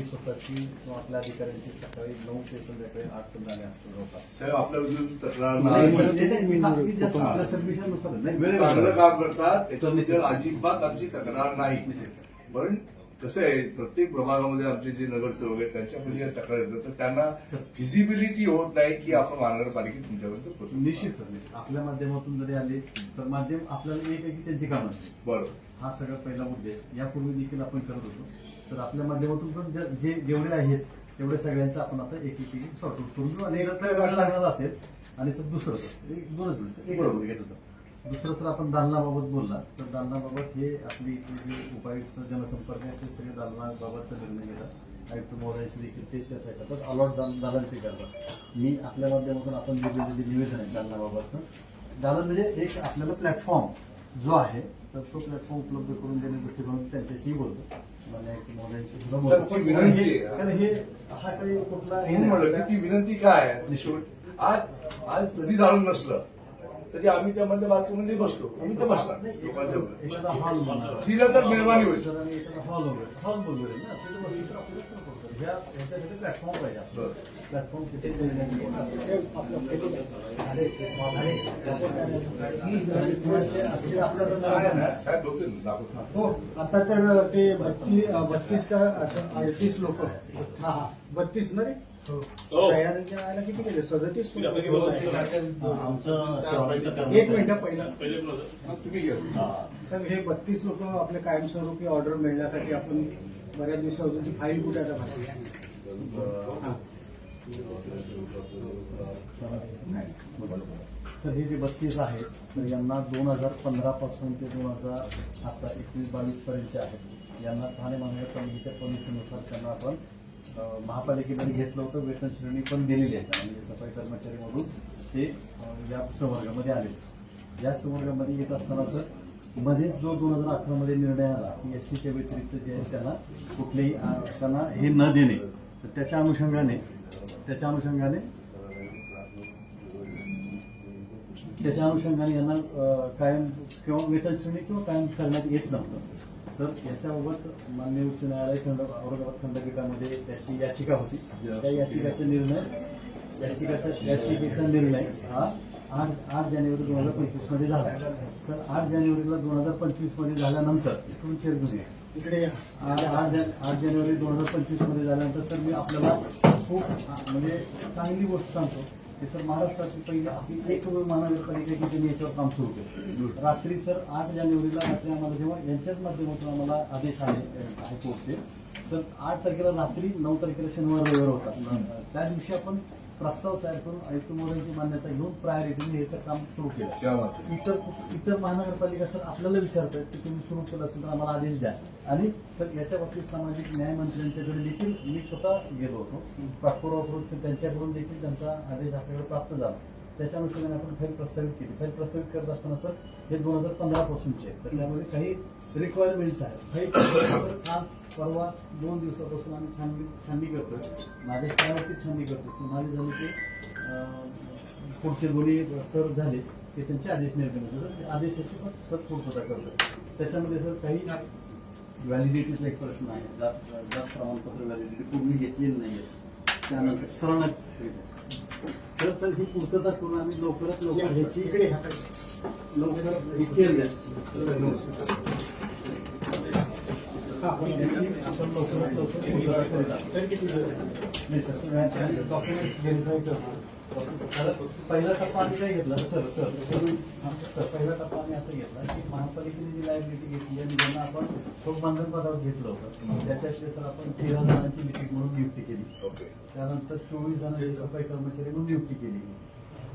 माझी स्वतःची आपल्या अधिकाऱ्यांची सकाळी नऊ ते संध्याकाळी आठ जाणे असतो जवळपास. साहेब आपल्या विरुद्ध तक्रार नाही, नाही सर, ते नाही, मी सांग- मी just आपल्या सबमिशननुसार नाही, वेळेवर चांगलं करा. काम करतात त्याच्याबद्दल अजिबात आमची तक्रार नाही. पण कसं आहे प्रत्येक प्रभागामध्ये आमचे जे नगरसेवक आहेत त्यांच्यामध्ये या तक्रार येतात. तर त्यांना फिजिबिलिटी होत नाही की आपण महानगरपालिकेत तुमच्यापर्यंत पोहोचू. निश्चित सर निश्चित. आपल्या माध्यमातून जरी आले तर माध्यम आपल्याला एक आहे की त्यांची कामं असते बरोबर. हा सगळा पहिला उद्देश. यापूर्वी देखील आपण करत होतो. तर आपल्या माध्यमातून पण जे- जेवढे आहेत तेवढे सगळ्यांचं आपण आता एक एक सॉर्ट आउट करून घेऊ आणि एकदा वेळ लागणार असेल आणि सर दुसरं सर एक दोनच मिनिट एक बरोबर घेतो सर दुसरं सर आपण दालनाबाबत बोलला तर दालनाबाबत हे आपली इथले जे उपायुक्त जनसंपर्क आहेत ते सगळे दालनाबाबतचा निर्णय घेतात. आयुक्त महोदयांशी देखील ते चर्चा करतात. अलॉट दाल दालन ते करतात. मी आपल्या माध्यमातून आपण दिलेलं जे निवेदन आहे दालनाबाबतचं दालन म्हणजे एक आपल्याला प्लॅटफॉर्म जो आहे तर तो प्लॅटफॉर्म उपलब्ध करून देण्या दृष्टिकोनातून त्यांच्याशी बोलतो. सर, विनंती आहे. कारण हे हा काही कुठला हे म्हणून म्हणलं नाही. की ती विनंती काय आहे आज आज जरी जाणून नसलं तरी आम्ही त्यामध्ये बाथरूममध्ये बसलो आम्ही तर बसणार लोकांच्या मध्ये. हॉल. तिला तर मेहरबानी होईल. हॉल वगैरे हॉल वगैरे ना तिथे तर आपल्याला? ह्या प्लॅटफॉर्म पाहिजे. प्लॅटफॉर्म. हो आता तर ते बत्तीस बत्तीस का असं अडतीस लोक. हा हा. बत्तीस ना रे? सह्याद्रीच्या आयला किती केले? सदतीस आमचं एक मिनिट पहिला. हा, तुम्ही सर हे बत्तीस लोक आपले कायमस्वरूपी ऑर्डर मिळण्यासाठी आपण बऱ्याच दिवसापासूनची फाईल कुठे आता भरली हा. नाही. हे जे बत्तीस आहेत तर यांना दोन हजार पंधरा पासून ते दोन हजार आता एकवीस बावीस पर्यंतचे आहेत यांना ठाणे महानगरपालिकेच्या पॉलिसीनुसार त्यांना आपण महापालिकेमध्ये घेतलं होतं वेतन श्रेणी पण दिलेली आहे म्हणजे सफाई कर्मचारी म्हणून ते या संवर्गामध्ये आले या संवर्गामध्ये येत असतानाच मध्येच जो दोन हजार अठरा मध्ये निर्णय आला की एस सीच्या व्यतिरिक्त जे आहे त्यांना कुठलेही त्यांना हे न देणे तर त्याच्या अनुषंगाने त्याच्या अनुषंगाने त्याच्या अनुषंगाने यांना कायम किंवा वेतन श्रेणी किंवा कायम करण्यात येत नव्हतं. सर याच्याबाबत मान्य उच्च न्यायालय खंड औरंगाबाद खंडपीठामध्ये त्याची याचिका होती. त्या याचिकाचा निर्णय याचिकाचा याचिकेचा निर्णय हा आठ आठ जानेवारी दोन हजार पंचवीसमध्ये झाला सर आठ जानेवारीला दोन हजार पंचवीसमध्ये झाल्यानंतर इकडून चेअरमन. इकडे. आठ आठ जान- आठ जानेवारी दोन हजार पंचवीसमध्ये झाल्यानंतर सर मी आपल्याला खूप म्हणजे चांगली गोष्ट सांगतो की सर महाराष्ट्राची पहिली आपली एक महानगरपालिका की त्यांनी याच्यावर काम सुरू केलं रात्री सर आठ जानेवारीला रात्री आम्हाला जेव्हा यांच्याच माध्यमातून आम्हाला आदेश आले हायकोर्टचे सर आठ तारखेला रात्री नऊ तारखेला शनिवार रविवार होता त्या दिवशी आपण प्रस्ताव तयार करून आयुक्त मोदयांची मान्यता घेऊन प्रायोरिटीने हे सर काम सुरू केलं. इतर इतर महानगरपालिका सर आपल्याला विचारतात की तुम्ही सुरू केलं असेल तर आम्हाला आदेश द्या. आणि सर याच्या बाबतीत सामाजिक न्याय मंत्र्यांच्याकडे देखील मी स्वतः गेलो होतो. पाठपुरावा त्यांच्याकडून देखील त्यांचा आदेश आपल्याकडे प्राप्त झाला. त्याच्या अनुषंगाने आपण फाईल प्रस्तावित केली. फाईल प्रस्तावित करत असताना सर हे दोन हजार पंधरा पासूनचे आहेत. तर त्यामध्ये काही रिक्वायरमेंट्स आहेत. आज परवा दोन दिवसापासून आम्ही छाननी छाननी करतोय. माझे त्यावरती छाननी करतो माझे झाले ते पुढचे दोन्ही स्तर झाले की त्यांचे आदेश निर्गमित होतात आदेशाची पण सर पूर्तता करतो त्याच्यामध्ये सर काही व्हॅलिडिटीचा एक प्रश्न आहे. जात जात प्रमाणपत्र व्हॅलिडिटी पूर्ण घेतलेली नाही आहे त्यानंतर सरांना तर सर ही पूर्तता करून आम्ही लवकरात लवकर ह्याची इकडे या. लवकर ही चेअर द्या. हा, पण याची आपण लवकरात लवकर डॉक्युमेंट व्हेरीफाय करतो पहिला टप्पा आम्ही काय घेतला सर सर सर सर पहिला टप्पा आम्ही असं घेतला की महापालिकेने जी लायबिलिटी घेतली आणि ज्यांना आपण खूप पदावर घेतलं होतं त्याच्यातले सर आपण तेरा जणांची म्हणून नियुक्ती केली त्यानंतर चोवीस जणांची सफाई कर्मचारी म्हणून नियुक्ती केली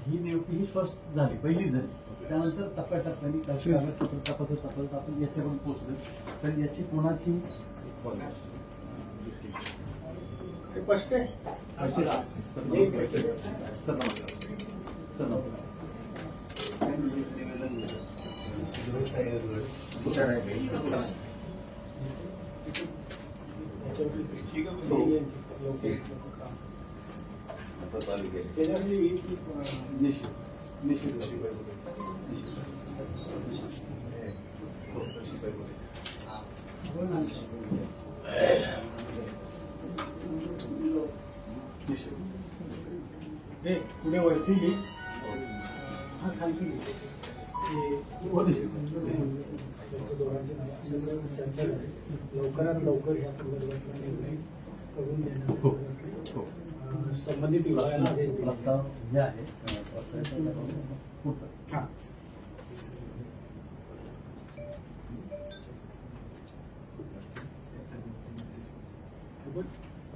ही नियुक्ती ही फर्स्ट झाली पहिलीच झाली. त्यानंतर टप्प्याटप्प्याने कागदपत्र तपासत तपासत आपण याच्याकडून पोहोचलो तर याची कोणाची हे स्पष्ट आहे सर नमस्कार सर नमस्कार सर नमस्कार त्याच्यामध्ये ही, अं, निश्चित निश्चित बोल ना. हे पुढे वरती घे हा खालती घे हे हो, निश्चित. त्यांच्या दोघांची नावं सगळं चर्चा झाली. लवकरात लवकर या संदर्भातला निर्णय करून हो. संबंधित विभागाला हे प्रस्ताव हे आहे. पुढचा. हा.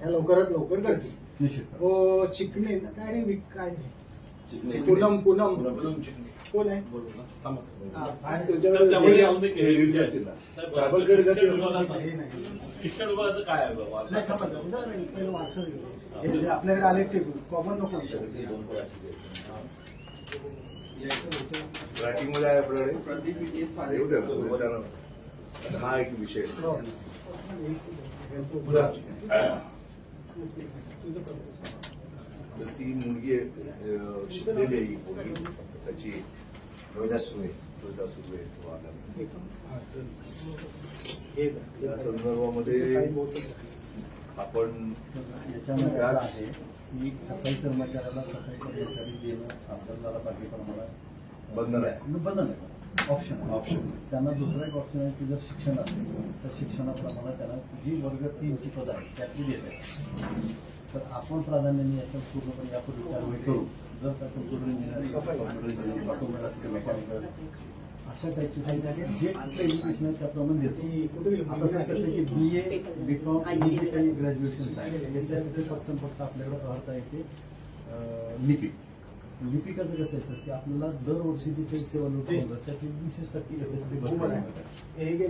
लवकरात लवकर करते निश्चित. हो चिकणे ना काय नाही काय नाही. पूनम पूनम. कोण आहे? नाही. शिक्षण विभागाचं काय आहे बाबा? हे. आपल्याकडे आले ते कॉमन नको मध्ये आहे आपल्याकडे. हा एक विषय हो. तर ती मुलगी शिकलेली आहे मुलगी त्याची रोजा सुरू आहे रोजा सुरू. या संदर्भामध्ये आपण याच्यामध्ये सफाई कर्मचाऱ्याला सफाई कर्मचारी देणं आपल्याला बाकी बंधन आहे. बंधन आहे. Option Option. त्यांना दुसरा एक ऑप्शन आहे की जर शिक्षण असेल तर शिक्षणाप्रमाणे त्यांना जी वर्ग तीनची पद आहे त्यातली देत आहे तर आपण प्राधान्याने याच्यात पूर्णपणे यापूर्वी कारवाई करू. जर असेल मेकॅनिकल अशा टाईपची काही जागे जे एज्युकेशन आहे त्याप्रमाणे देतो? आता कसं आहे की बी ए बी कॉम हे जे काही ग्रॅज्युएशन आहे त्याच्यासाठी फक्त फक्त आपल्याकडे पाहता येते अं, लिपिक. लिपिकाचं कसं आहे सर की आपल्याला दरवर्षी जी काही सेवा नोट त्यातली वीस टक्के याच्यासाठी हो, बरं आहे.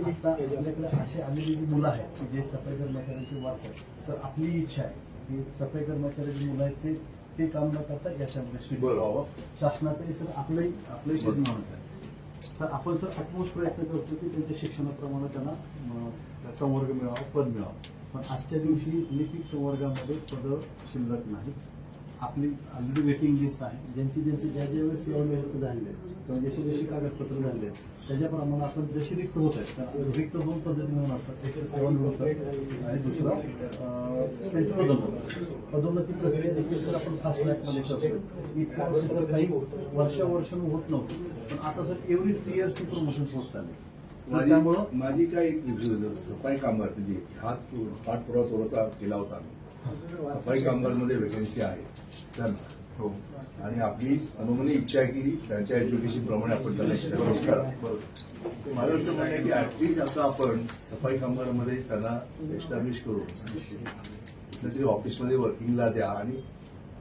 आता आपल्याकडे असे आलेली जी मुलं आहेत की जे सफाई कर्मचाऱ्यांची वारस आहेत तर आपली इच्छा आहे. की सफाई कर्मचाऱ्याची मुलं आहेत ते ते काम न करता याच्यामध्ये बरोबर. व्हावं शासनाचंही सर आपलंही आपलंही बरोबर. माणूस आहे तर आपण सर अटमोस्ट प्रयत्न करतो की त्यांच्या शिक्षणाप्रमाणे त्यांना संवर्ग मिळावा पद मिळावं पण आजच्या दिवशी लिपिक संवर्गामध्ये पद शिल्लक नाही आपली ऑलरेडी वेटिंग लिस्ट आहे. ज्यांची ज्यांची ज्या ज्या वेळेस सेवानिवृत्त झालेले आहेत किंवा जशी जशी कागदपत्र झाले आहेत त्याच्याप्रमाणे आपण जशी रिक्त होत आहेत कारण रिक्त दोन पद्धतीने असतात. एक सेवानिवृत्त आणि दुसरा त्यांची पदोन्नती. पदोन्नती प्रक्रिया देखील सर आपण फास्ट ट्रॅकमध्ये करतो इतक्या वर्ष सर काही वर्ष वर्ष होत नव्हतं पण आता सर एव्हरी थ्री इयर्स ती प्रमोशन होत चालली तर माझी त्यामुळं माझी काय एक सफाई कामगार म्हणजे हात पाठपुरावा थोडासा केला होता आम्ही. सफाई कामगारमध्ये वेकेन्सी आहे. हो. आणि आपली अनुमनी इच्छा आहे की त्यांच्या एज्युकेशन प्रमाणे आपण करावं. माझं असं म्हणणं आहे की ऍटलीस्ट असं आपण सफाई कामगारामध्ये त्यांना एस्टॅब्लिश करू. तरी ऑफिसमध्ये वर्किंगला द्या आणि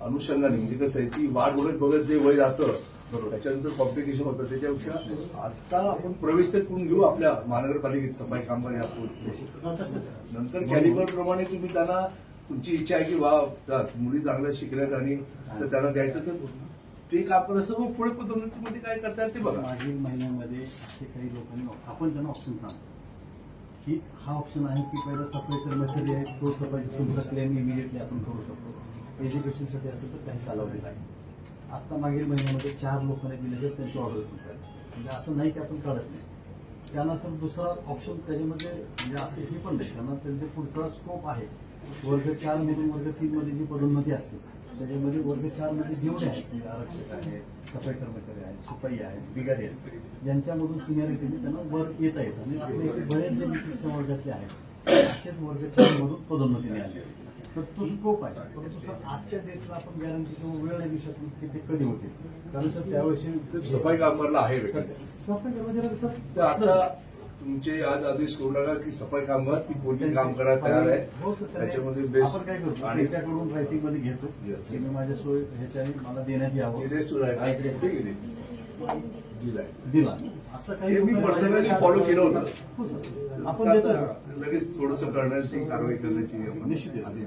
अनुषंगाने म्हणजे कसं आहे ती वाट बघत बघत जे वय जातं त्याच्यानंतर कॉम्प्लिकेशन होतं. त्याच्यापेक्षा आता आपण प्रवेश तर करून घेऊ आपल्या महानगरपालिकेत सफाई कामगार या पोस्टमध्ये नंतर कॅलिबर प्रमाणे तुम्ही त्यांना तुमची इच्छा आहे की वा जा, मुली चांगल्या शिकल्यात आणि तर त्यांना द्यायचं तर ते का आपण असं मग पुढे पद्धतीमध्ये काय करतात ते बघा. मागील महिन्यामध्ये असे काही लोकांनी आपण त्यांना ऑप्शन सांगतो की हा ऑप्शन आहे की पहिला सफाई कर्मचारी आहे तो सफाई तुमचा क्लेम इमिडिएटली आपण करू शकतो. एज्युकेशनसाठी असेल तर काही चालवलेलं आहे आत्ता मागील महिन्यामध्ये चार लोकांनी दिले आहेत त्यांची ऑर्डर्स म्हणजे असं नाही की आपण काढत नाही. त्यांना सर दुसरा ऑप्शन त्याच्यामध्ये म्हणजे असं हे पण नाही. त्यांना त्यांचे पुढचा स्कोप आहे. वर्ग चार मधून वर्ग सी मध्ये जी पदोन्नती असते त्याच्यामध्ये वर्ग चारमध्ये जेवढे आहेत म्हणजे आरक्षक आहेत सफाई कर्मचारी आहेत शिपाई आहेत बिगारी आहेत यांच्यामधून सिनियरिटीने त्यांना वर येता येतं. आणि आपले इथे बरेच जे लिपिक संवर्गातले आहेत. असेच वर्ग चार मधून पदोन्नती मिळाली. तर तो स्कोप आहे. परंतु सर आजच्या डेटला आपण गॅरंटी किंवा वेळ नाही देऊ शकत की ते कधी होतील? कारण सर त्यावेळी सफाई कामगारला आहे सफाई कर्मचारी सर आता तुमचे आज आदेश करू नका की सफाई कामगार ती कोणती काम करायला तयार हो आहे त्याने- त्याच्यामध्ये आपण काय बेस्ट करतो आणि त्याच्याकडून रायटिंगमध्ये घेतो. मी माझ्या सोय ह्याच्याने मला देण्यात यावं. दिले सुरू आहे. दिलाय. दिला. हे मी personally follow केलं होतं. हो आपण. लगेच थोडस करण्याची कारवाई करण्याची आपण निश्चित तुमचं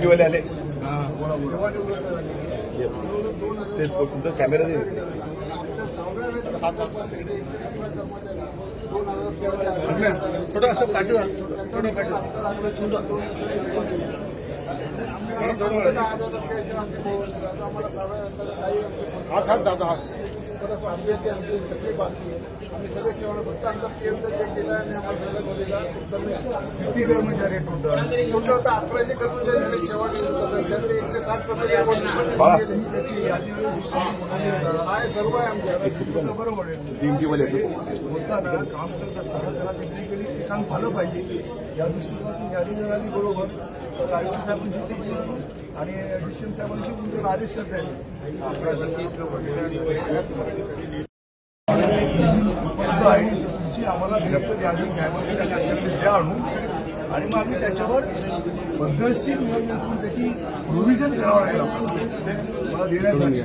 काम आले. तेच तुमचा कॅमेरा दे थोडं असं पाठवा थोडं पाठवा. हात हात दादा हात. परत आंब्याची आमची सगळी बाकी आहे आम्ही सगळे ठेवणं फक्त आमचा पीएमचा चेक दिला आणि आम्हाला सगळं दिलेला कमी आहे किती कर्मचारी टोटल टोटल आता अठराशे कर्मचारी झाले शेवट सध्या तरी एकशे साठ कर्मचारी. आहे सर्व आहे आमच्या. बरोबर येतो. होताना काम करत असताना त्याला टेक्निकली ते काम झालं पाहिजे. या दृष्टिकोनातून यादी मिळाली बरोबर. आणि डीसीएम साहेबांशी त्याला आदेश करता येईल आहे तुमची आम्हाला बिलकुल यादी त्याच्याकडे द्या आणून आणि मग आम्ही त्याच्यावर पद्धतशीर करून त्याची प्रोव्हिजन करावं लागेल. मला देण्यासाठी.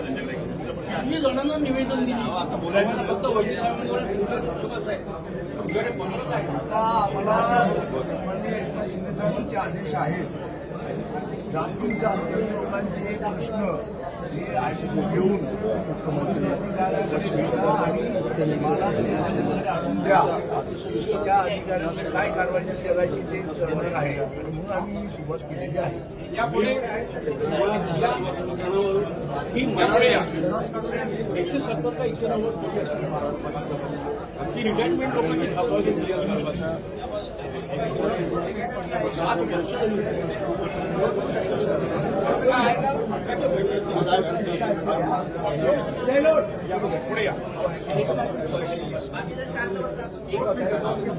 किती जणांना निवेदन दिली फक्त वैद्य साहेबांवर आता आम्हाला सन्माननीय एकनाथ शिंदे साहेबांचे आदेश आहेत. जास्तीत जास्त लोकांचे प्रश्न हे घेऊन मुख्यमंत्री आणि मला ते आणून द्या. त्या अधिकाऱ्यांना काय कारवाई करायची ते करणार आहे. आणि म्हणून आम्ही सुरुवात केलेली आहे. यापुढे ही एकशे सत्तर का एकशे नव्वद कोटी असते ही रिटायरमेंट लोकांची थांबवा घेतली सात वर्ष पुढे या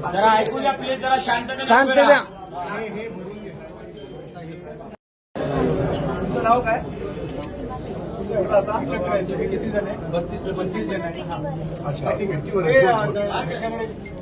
जरा ऐकू द्या प्लीज़ जरा शांततेने शांत द्या तुमचं नाव काय किती जण आहे बत्तीस बत्तीस जण आहे अच्छा ठीक आहे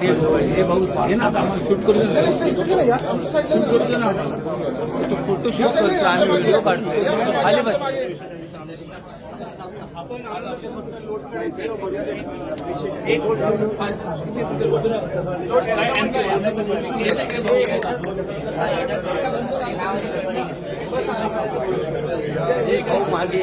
हे भाऊ हे ना आता आम्हाला शूट करून शूट करून दे ना तो फ़ोटो शूट करतो आम्ही व्हिडिओ काढतो खाली बस। एक भाऊ मागे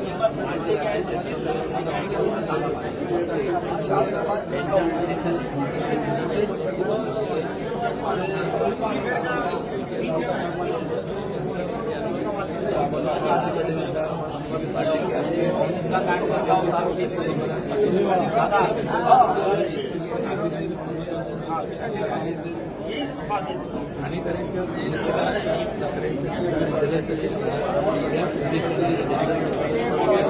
मागे ओरिजिनल ओरिजिनल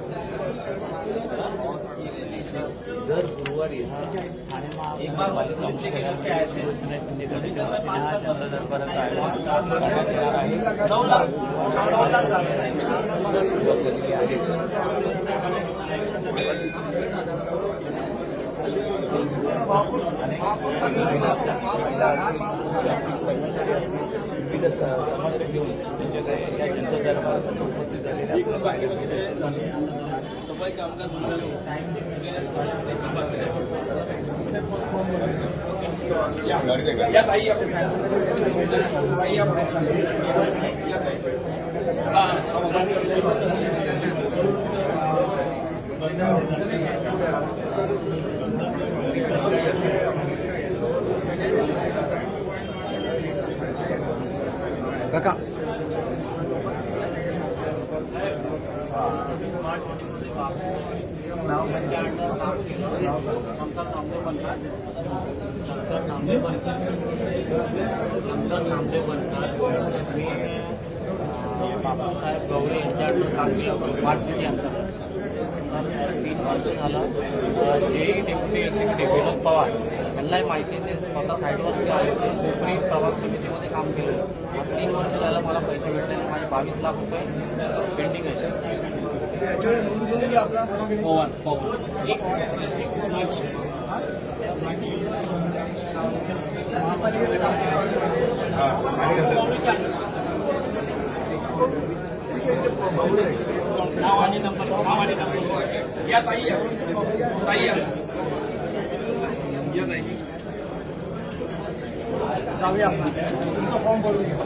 गुरुवारी एक बार वाले पुलिस लेके घर हज़ार फ़र्क आया लाख समस्या घेऊन त्यांच्याकडे या जनता दरबारात उपस्थित झालेल्या सफाई कामगार म्हणाले गाडी दे, या ताई ताई नामदेव बनकर शंकर नामदेव बनकर मी बापूसाहेब गवळे यांच्याकडून काम केलं अंतर्गत तर तीन वर्ष झालं. जे डेप्युटी एक्झिक्युटिव्ह विनोद पवार यांनाही माहिती आहे, ते स्वतः साईडवर ते आले कोकणी प्रभाग समितीमध्ये काम केलं आज तीन वर्ष झालं मला पैसे भेटले. माझे बावीस लाख रुपये पेंडिंग आहे. घ्या आपला नाव आणि नंबर नाव आणि नंबर या ताई या. ताई या जाऊया आपण तुमचा फॉर्म भरून घ्या.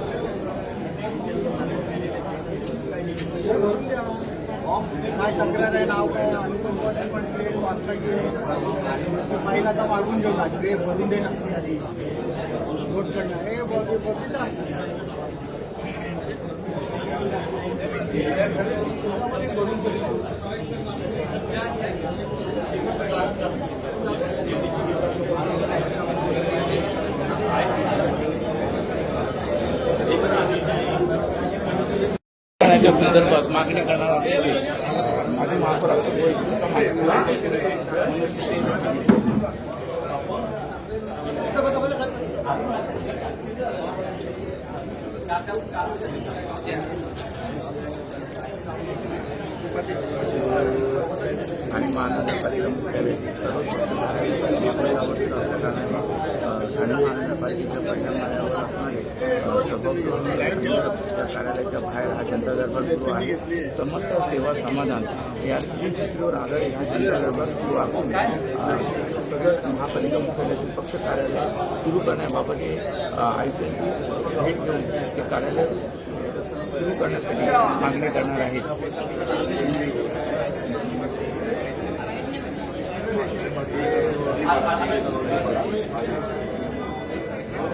काय तक्रार आहे नाव काय पण ट्रेन वाचता की महिला मागून घेऊन जा भरून दे हे संदर्भात मागणी करणार असलेली आणि महापौराचं आणि महानगरपालिका मुख्यालयाचे सर्वोच्च आपल्याला ठाणे महानगरपालिकेच्या पहिल्या माळ्यावर असणारे सभागृह कार्यालयाच्या बाहेर हा जनता दरबार सुरू आहे. समस्त सेवा समाधान या त्रिसूत्रीवर आधारित हा जनता दरबार सुरू असून सगळं महापालिका मुख्यालयातील पक्ष कार्यालय सुरू करण्याबाबत हे आयुक्तांची भेट घेऊन ते कार्यालय सुरू करण्यासाठी मागणी करणार आहेत. ते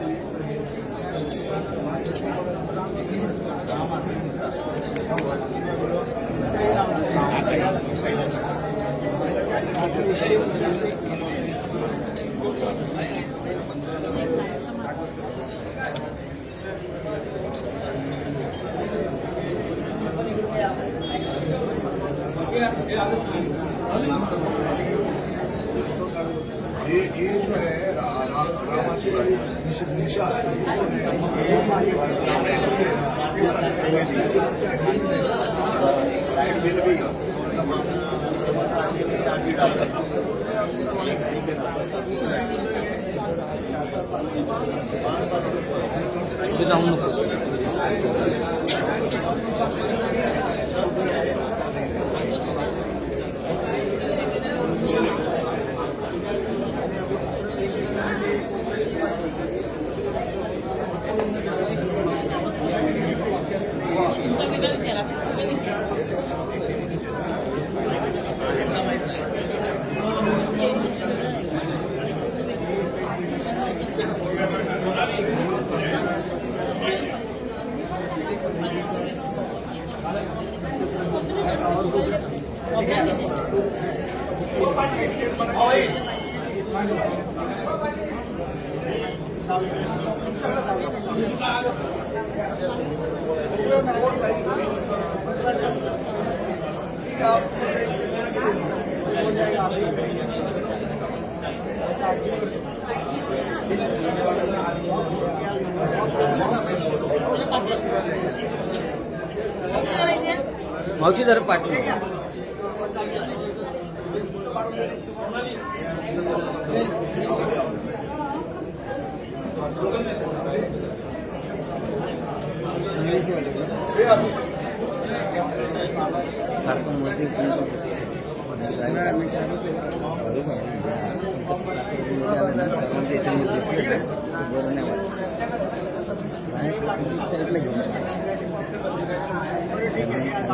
हे मावशीधर पाटील.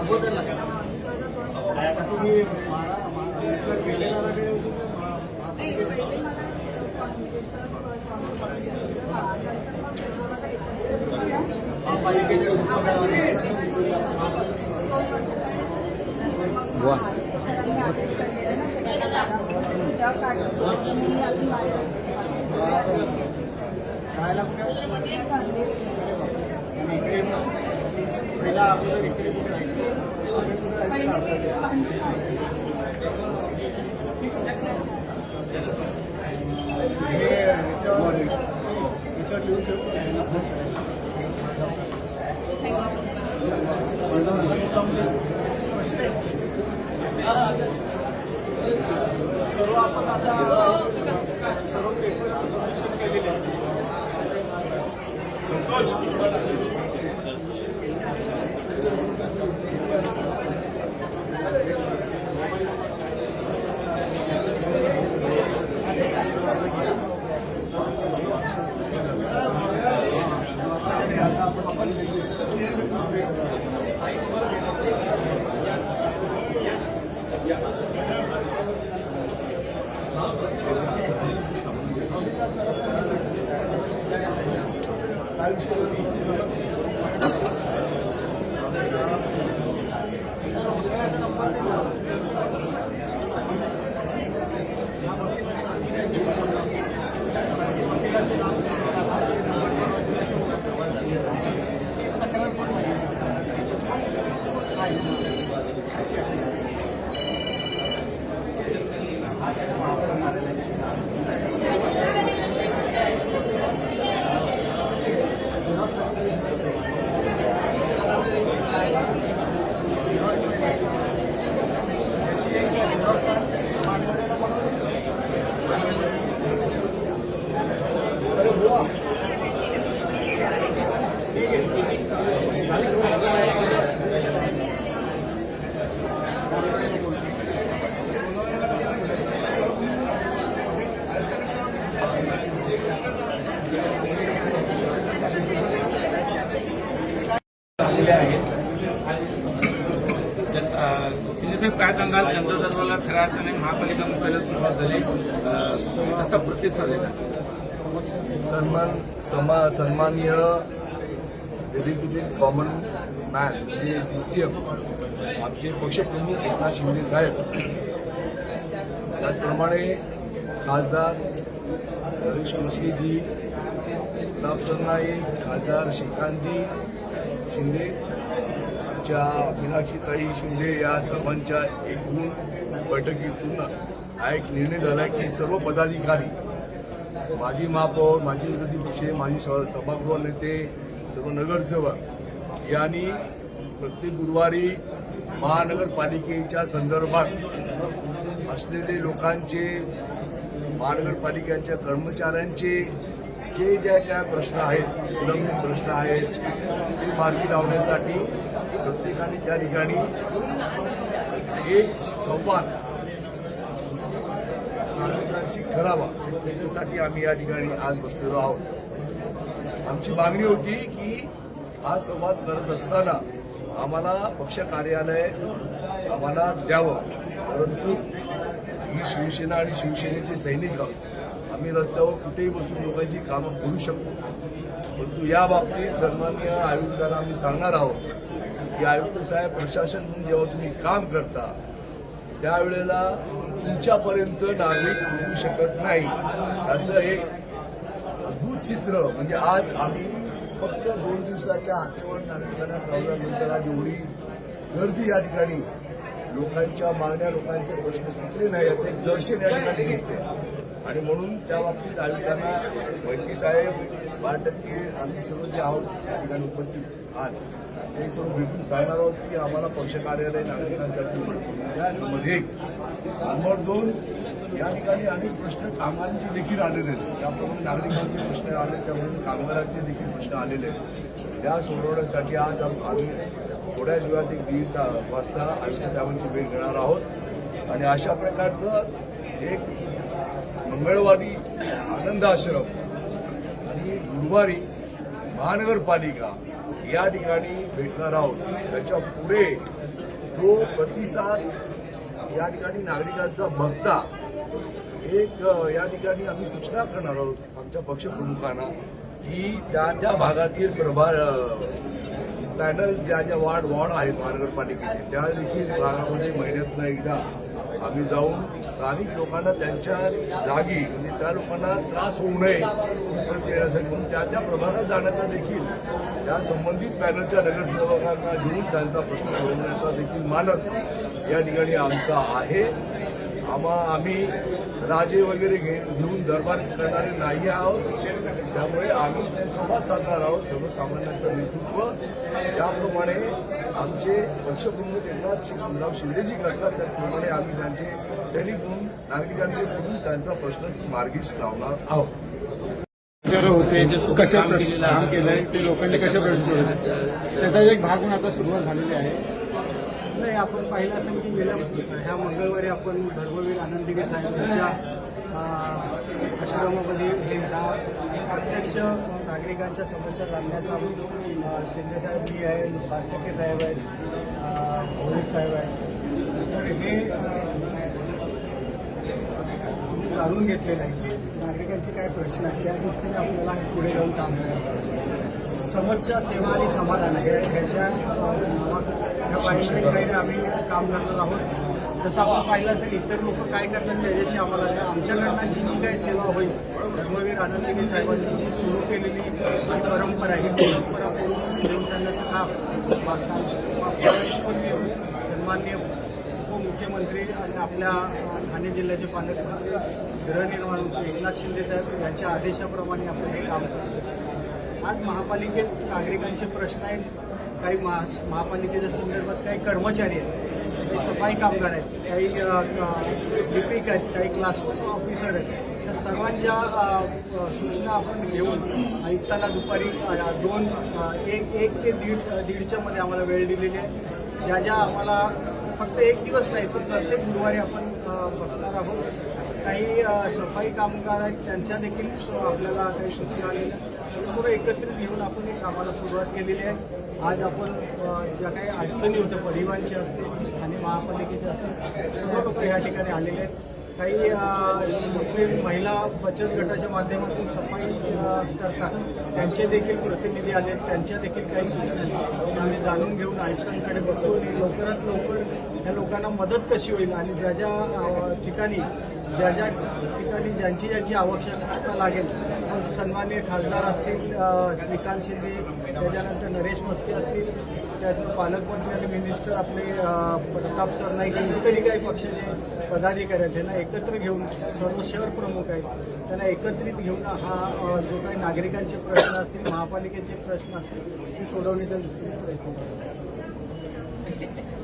Offline. आपण cut करू शकतो. Live वाले cut नाही. समजलं? वा आलेले सन्माननीय डेडिकेटेड कॉमन मॅन म्हणजे डी सी एम आमचे पक्षप्रमुख एकनाथ शिंदे साहेब. त्याचप्रमाणे खासदार नरेश मस्कीजी गुलाबचंद नाईक खासदार श्रीकांतजी शिंदे आमच्या मीनाक्षीताई शिंदे या सर्वांच्या एकूण बैठकीतून हा एक निर्णय झाला की सर्व पदाधिकारी माजी महापौर माजी विरोधी पक्ष माजी स- सभागृह नेते सर्व नगरसेवक यांनी प्रत्येक गुरुवारी महानगरपालिकेच्या संदर्भात असलेले लोकांचे महानगरपालिकेच्या कर्मचाऱ्यांचे जे ज्या ज्या प्रश्न आहेत प्रलंबित प्रश्न आहेत ते मार्गी लावण्यासाठी प्रत्येकाने त्या ठिकाणी एक संवाद नागरिकांशी करावा त्याच्यासाठी आम्ही या ठिकाणी आज बसलेलो आहोत. आमची मागणी होती की हा संवाद करत असताना आम्हाला पक्ष कार्यालय आम्हाला द्यावं. परंतु ही शिवसेना आणि शिवसेनेचे सैनिक आहोत. आम्ही रस्त्यावर कुठेही बसून लोकांची कामं करू शकतो. परंतु या बाबतीत सन्माननीय आयुक्तांना आम्ही सांगणार आहोत की आयुक्त साहेब प्रशासन म्हणून जेव्हा तुम्ही काम करता त्यावेळेला तुमच्यापर्यंत नागरिक पोहोचू शकत नाही. याचं एक अद्भुत चित्र म्हणजे आज आम्ही फक्त दोन दिवसाच्या हातेवर नागरिकांना लावल्यानंतर आज एवढी गर्दी या ठिकाणी लोकांच्या मागण्या लोकांचे प्रश्न सुटले नाही याचं एक दर्शन या ठिकाणी दिसते आणि म्हणून त्या बाबतीत आयुक्तांना वैद्य साहेब बारा आम्ही सर्व जे आहोत या ठिकाणी उपस्थित आज हे सर्व भेटून सांगणार आहोत की आम्हाला पक्ष कार्यालय नागरिकांसाठी द्या नंबर एक. दोन या ठिकाणी अनेक प्रश्न कामांचे देखील आलेले आहेत. त्याप्रमाणे नागरिकांचे प्रश्न आले त्याप्रमाणे कामगारांचे देखील प्रश्न आलेले आहेत. त्या सोडवण्यासाठी आज आम्ही थोड्याच वेळात एक दीड वाजता आयुक्त साहेबांची भेट घेणार आहोत. आणि अशा प्रकारचं एक मंगळवारी आनंद आश्रम आणि गुरुवारी महानगरपालिका या ठिकाणी भेटणार आहोत. त्याच्या पुढे जो प्रतिसाद या ठिकाणी नागरिकांचा बघता एक या ठिकाणी आम्ही सूचना करणार आहोत आमच्या पक्षप्रमुखांना की त्या त्या भागातील प्रभार पॅनल ज्या ज्या वार्ड वॉर्ड आहेत महानगरपालिकेचे त्या देखील भागामध्ये महिन्यातनं एकदा आम्ही जाऊन स्थानिक लोकांना त्यांच्या जागी म्हणजे त्या लोकांना त्रास होऊ नये देण्यासाठी. म्हणून त्या त्या प्रभागात जाण्याचा देखील त्या संबंधित पॅनलच्या नगरसेवकांना घेऊन त्यांचा प्रश्न सोडवण्याचा देखील मानस या ठिकाणी आमचा आहे. आम्हा आम्ही राजे वगैरे घे घेऊन दरबार करणारे नाही आहोत. त्यामुळे आम्ही सुसंवाद साधणार आहोत सर्वसामान्यांचं नेतृत्व. ज्याप्रमाणे आमचे पक्षप्रमुख एकनाथ शिवराव शिंदेजी करतात. त्याप्रमाणे आम्ही त्यांचे सैनिक म्हणून नागरिकांचे बोलून त्यांचा प्रश्न मार्गीच लावणार आहोत. होते कशा प्रश्न काम केलंय ते लोकांनी कशा प्रश्न सोडवले? त्याचा एक भाग म्हणून आता सुरुवात झालेली आहे. नाही आपण पाहिलं असेल की गेल्या ह्या मंगळवारी आपण धर्मवीर आनंदीगे साहेब यांच्या आश्रमामध्ये हे ह्या प्रत्यक्ष नागरिकांच्या समस्या जाणण्याचा अं, शिंदे साहेब मी आहे बारटके साहेब आहेत अं, भोईर साहेब आहेत. तर हे जाणून घेतलेलं आहे की नागरिकांचे काय प्रश्न आहेत त्या दृष्टीने आपल्याला पुढे जाऊन काम करायचं समस्या सेवा आणि समाधान आहे. ह्याच्या ह्या पाहिजे आम्ही काम करणार आहोत. जसं आपण पाहिलं तर इतर लोक काय करतात त्याच्याशी आम्हाला आमच्याकडनं जी जी काही सेवा होईल धर्मवीर आनंदिनी साहेबांनी जी सुरू केलेली परंपरा आहे ही परंपरा पूर्ण घेऊन करण्याचं काम सन्मान्य सन्माननीय उपमुख्यमंत्री आणि आपल्या ठाणे जिल्ह्याचे पालकमंत्री गृहनिर्माण मंत्री एकनाथ शिंदे साहेब यांच्या आदेशाप्रमाणे आपण हे काम करतो आज महापालिकेत नागरिकांचे प्रश्न आहेत. काही महा महापालिकेच्या संदर्भात काही कर्मचारी आहेत काही सफाई कामगार आहेत काही लिपिक आहेत काही क्लासरूम ऑफिसर आहेत. त्या सर्वांच्या सूचना आपण घेऊन आयुक्तांना दुपारी दोन एक एक ते दीड दीडच्या मध्ये आम्हाला वेळ दिलेली आहे. ज्या ज्या आम्हाला फक्त एक दिवस नाही तर प्रत्येक गुरुवारी आपण बसणार आहोत. काही सफाई कामगार आहेत त्यांच्या देखील आपल्याला काही सूचना आलेल्या आहेत. सर्व एकत्रित घेऊन आपण एक कामाला सुरुवात केलेली आहे. आज आपण ज्या काही अडचणी होत्या परिवहनची असतील आणि महापालिकेच्या असतील सर्व लोक या ठिकाणी आलेले आहेत. काही महिला बचत गटाच्या माध्यमातून सफाई करतात. त्यांचे देखील प्रतिनिधी आले त्यांच्या देखील काही सूचना आम्ही जाणून घेऊन आयुक्तांकडे बसून लवकरात लवकर या लोकांना मदत कशी होईल आणि ज्या ज्या ठिकाणी ज्या ज्या ठिकाणी ज्यांची ज्यांची आवश्यकता लागेल मग सन्माननीय खासदार असतील श्रीकांत शिंदे त्याच्यानंतर नरेश मस्के असतील त्यातून पालकमंत्री आणि मिनिस्टर आपले प्रताप सरनाईक तरी काही पक्षाचे पदाधिकारी आहेत. त्यांना एकत्र घेऊन सर्व शहर प्रमुख आहेत. त्यांना एकत्रित घेऊन हा जो काही नागरिकांचे प्रश्न असतील महापालिकेचे प्रश्न असतील ते सोडवण्याचा प्रयत्न करतो